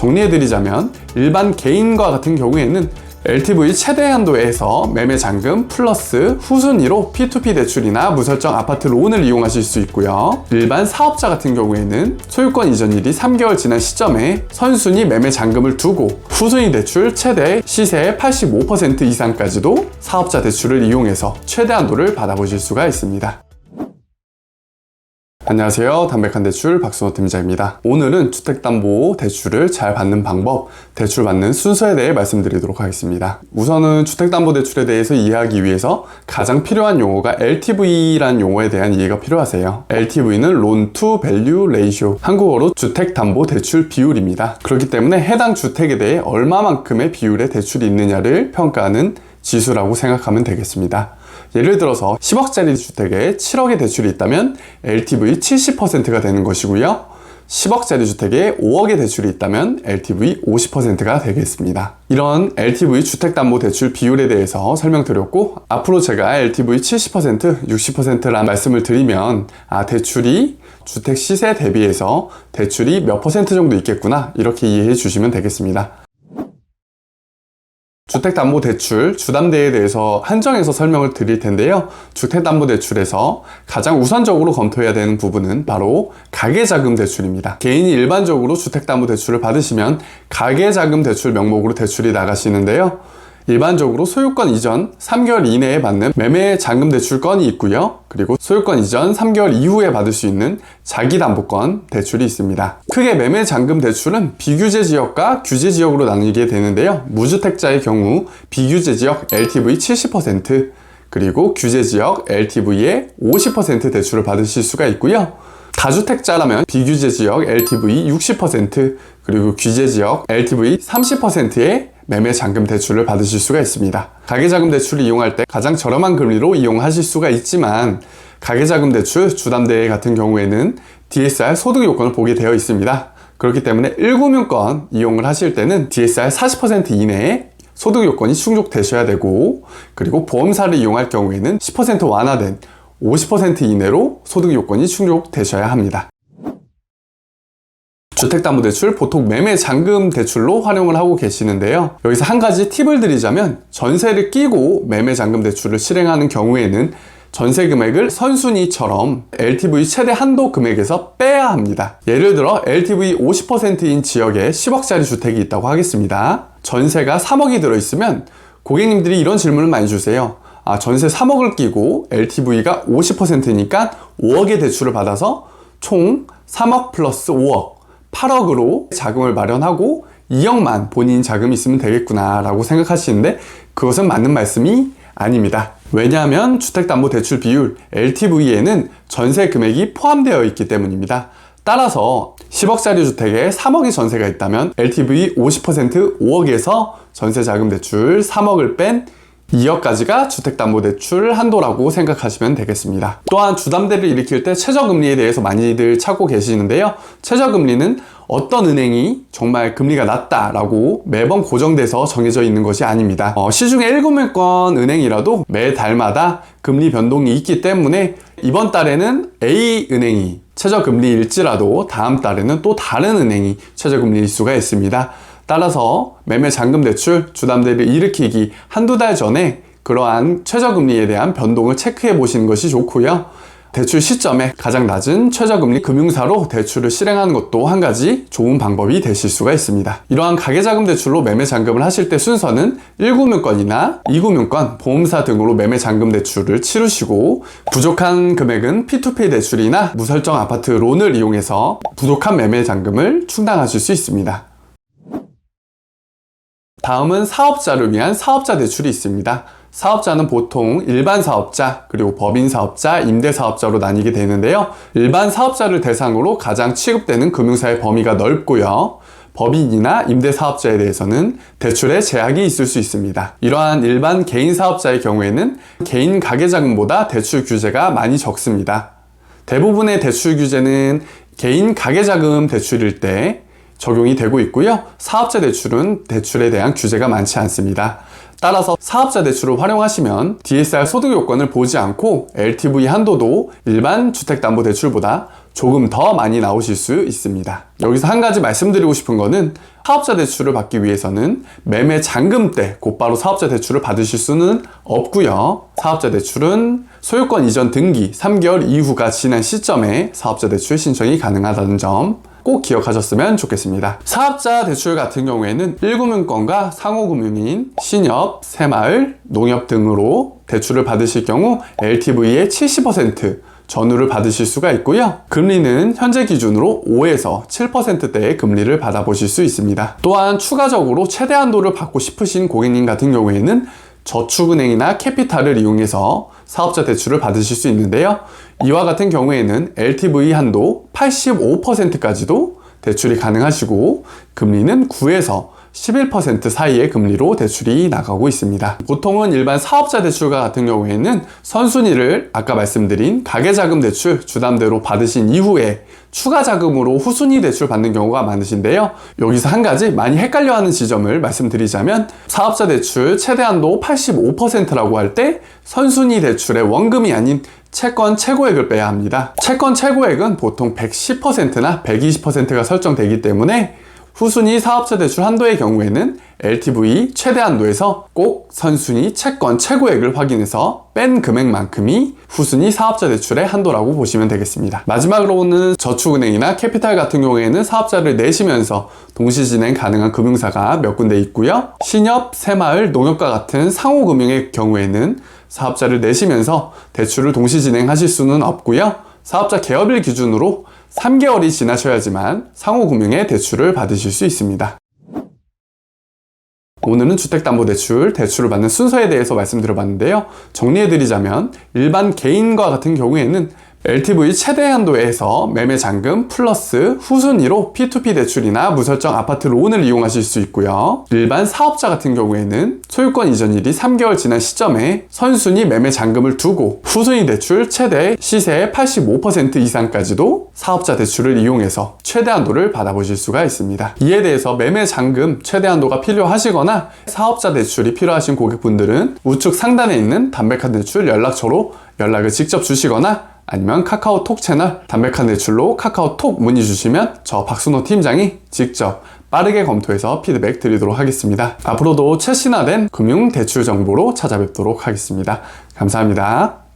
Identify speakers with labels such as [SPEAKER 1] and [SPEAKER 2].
[SPEAKER 1] 정리해드리자면 일반 개인과 같은 경우에는 LTV 최대 한도에서 매매 잔금 플러스 후순위로 P2P 대출이나 무설정 아파트 론을 이용하실 수 있고요. 일반 사업자 같은 경우에는 소유권 이전일이 3개월 지난 시점에 선순위 매매 잔금을 두고 후순위 대출 최대 시세의 85% 이상까지도 사업자 대출을 이용해서 최대 한도를 받아보실 수가 있습니다. 안녕하세요. 담백한 대출 박순호 팀장입니다. 오늘은 주택담보 대출을 잘 받는 방법, 대출 받는 순서에 대해 말씀드리도록 하겠습니다. 우선은 주택담보 대출에 대해서 이해하기 위해서 가장 필요한 용어가 LTV라는 용어에 대한 이해가 필요하세요. LTV는 Loan to Value Ratio, 한국어로 주택담보 대출 비율입니다. 그렇기 때문에 해당 주택에 대해 얼마만큼의 비율의 대출이 있느냐를 평가하는 지수라고 생각하면 되겠습니다. 예를 들어서 10억짜리 주택에 7억의 대출이 있다면 LTV 70%가 되는 것이고요. 10억짜리 주택에 5억의 대출이 있다면 LTV 50%가 되겠습니다. 이런 LTV 주택담보대출 비율에 대해서 설명드렸고 앞으로 제가 LTV 70%, 60%라는 말씀을 드리면 아 대출이 주택 시세 대비해서 대출이 몇 퍼센트 정도 있겠구나 이렇게 이해해 주시면 되겠습니다. 주택담보대출, 주담대에 대해서 한정해서 설명을 드릴 텐데요. 주택담보대출에서 가장 우선적으로 검토해야 되는 부분은 바로 가계자금 대출입니다. 개인이 일반적으로 주택담보대출을 받으시면 가계자금 대출 명목으로 대출이 나가시는데요. 일반적으로 소유권 이전 3개월 이내에 받는 매매 잔금 대출 건이 있고요. 그리고 소유권 이전 3개월 이후에 받을 수 있는 자기담보권 대출이 있습니다. 크게 매매 잔금 대출은 비규제 지역과 규제 지역으로 나뉘게 되는데요. 무주택자의 경우 비규제 지역 LTV 70% 그리고 규제 지역 LTV의 50% 대출을 받으실 수가 있고요. 다주택자라면 비규제 지역 LTV 60% 그리고 규제 지역 LTV 30%의 매매 잔금 대출을 받으실 수가 있습니다. 가계자금 대출을 이용할 때 가장 저렴한 금리로 이용하실 수가 있지만 가계자금 대출 주담대 같은 경우에는 DSR 소득 요건을 보게 되어 있습니다. 그렇기 때문에 1금융권 이용을 하실 때는 DSR 40% 이내에 소득 요건이 충족되셔야 되고 그리고 보험사를 이용할 경우에는 10% 완화된 50% 이내로 소득 요건이 충족되셔야 합니다. 주택담보대출 보통 매매 잔금 대출로 활용을 하고 계시는데요. 여기서 한 가지 팁을 드리자면 전세를 끼고 매매 잔금 대출을 실행하는 경우에는 전세 금액을 선순위처럼 LTV 최대 한도 금액에서 빼야 합니다. 예를 들어 LTV 50%인 지역에 10억짜리 주택이 있다고 하겠습니다. 전세가 3억이 들어있으면 고객님들이 이런 질문을 많이 주세요. 아, 전세 3억을 끼고 LTV가 50%니까 5억의 대출을 받아서 총 3억 플러스 5억 8억으로 자금을 마련하고 2억만 본인 자금이 있으면 되겠구나 라고 생각하시는데 그것은 맞는 말씀이 아닙니다. 왜냐하면 주택담보대출 비율 LTV에는 전세 금액이 포함되어 있기 때문입니다. 따라서 10억짜리 주택에 3억의 전세가 있다면 LTV 50% 5억에서 전세 자금 대출 3억을 뺀 2억까지가 주택담보대출 한도라고 생각하시면 되겠습니다. 또한 주담대를 일으킬 때 최저금리에 대해서 많이들 찾고 계시는데요. 최저금리는 어떤 은행이 정말 금리가 낮다라고 매번 고정돼서 정해져 있는 것이 아닙니다. 어, 시중에 1금융권 은행이라도 매 달마다 금리 변동이 있기 때문에 이번 달에는 A 은행이 최저금리일지라도 다음 달에는 또 다른 은행이 최저금리일 수가 있습니다. 따라서 매매 잔금 대출 주담대를 일으키기 한두 달 전에 그러한 최저금리에 대한 변동을 체크해 보시는 것이 좋고요. 대출 시점에 가장 낮은 최저금리 금융사로 대출을 실행하는 것도 한 가지 좋은 방법이 되실 수가 있습니다. 이러한 가계자금 대출로 매매 잔금을 하실 때 순서는 1금융권이나 2금융권, 보험사 등으로 매매 잔금 대출을 치르시고 부족한 금액은 P2P 대출이나 무설정 아파트 론을 이용해서 부족한 매매 잔금을 충당하실 수 있습니다. 다음은 사업자를 위한 사업자 대출이 있습니다. 사업자는 보통 일반 사업자, 그리고 법인 사업자, 임대 사업자로 나뉘게 되는데요. 일반 사업자를 대상으로 가장 취급되는 금융사의 범위가 넓고요. 법인이나 임대 사업자에 대해서는 대출에 제약이 있을 수 있습니다. 이러한 일반 개인 사업자의 경우에는 개인 가계자금보다 대출 규제가 많이 적습니다. 대부분의 대출 규제는 개인 가계자금 대출일 때 적용이 되고 있고요. 사업자 대출은 대출에 대한 규제가 많지 않습니다. 따라서 사업자 대출을 활용하시면 DSR 소득 요건을 보지 않고 LTV 한도도 일반 주택담보대출보다 조금 더 많이 나오실 수 있습니다. 여기서 한 가지 말씀드리고 싶은 거는 사업자 대출을 받기 위해서는 매매 잔금 때 곧바로 사업자 대출을 받으실 수는 없고요. 사업자 대출은 소유권 이전 등기 3개월 이후가 지난 시점에 사업자 대출 신청이 가능하다는 점 꼭 기억하셨으면 좋겠습니다. 사업자 대출 같은 경우에는 1금융권과 상호금융인 신협, 새마을, 농협 등으로 대출을 받으실 경우 LTV의 70% 전후를 받으실 수가 있고요. 금리는 현재 기준으로 5에서 7%대의 금리를 받아보실 수 있습니다. 또한 추가적으로 최대 한도를 받고 싶으신 고객님 같은 경우에는 저축은행이나 캐피탈을 이용해서 사업자 대출을 받으실 수 있는데요. 이와 같은 경우에는 LTV 한도 85%까지도 대출이 가능하시고 금리는 9에서 11% 사이의 금리로 대출이 나가고 있습니다. 보통은 일반 사업자 대출과 같은 경우에는 선순위를 아까 말씀드린 가계자금 대출 주담대로 받으신 이후에 추가 자금으로 후순위 대출 받는 경우가 많으신데요. 여기서 한 가지 많이 헷갈려 하는 지점을 말씀드리자면 사업자 대출 최대 한도 85%라고 할 때 선순위 대출의 원금이 아닌 채권 최고액을 빼야 합니다. 채권 최고액은 보통 110%나 120%가 설정되기 때문에 후순위 사업자 대출 한도의 경우에는 LTV 최대 한도에서 꼭 선순위 채권 최고액을 확인해서 뺀 금액만큼이 후순위 사업자 대출의 한도라고 보시면 되겠습니다. 마지막으로는 저축은행이나 캐피탈 같은 경우에는 사업자를 내시면서 동시 진행 가능한 금융사가 몇 군데 있고요. 신협, 새마을, 농협과 같은 상호금융의 경우에는 사업자를 내시면서 대출을 동시 진행하실 수는 없고요. 사업자 개업일 기준으로 3개월이 지나셔야지만 상호금융의 대출을 받으실 수 있습니다. 오늘은 주택담보대출, 대출을 받는 순서에 대해서 말씀드려봤는데요. 정리해드리자면 일반 개인과 같은 경우에는 LTV 최대 한도에서 매매 잔금 플러스 후순위로 P2P 대출이나 무설정 아파트 론을 이용하실 수 있고요. 일반 사업자 같은 경우에는 소유권 이전일이 3개월 지난 시점에 선순위 매매 잔금을 두고 후순위 대출 최대 시세의 85% 이상까지도 사업자 대출을 이용해서 최대 한도를 받아보실 수가 있습니다. 이에 대해서 매매 잔금 최대 한도가 필요하시거나 사업자 대출이 필요하신 고객분들은 우측 상단에 있는 담백한 대출 연락처로 연락을 직접 주시거나 아니면 카카오톡 채널 담백한 대출로 카카오톡 문의 주시면 저 박순호 팀장이 직접 빠르게 검토해서 피드백 드리도록 하겠습니다. 앞으로도 최신화된 금융 대출 정보로 찾아뵙도록 하겠습니다. 감사합니다.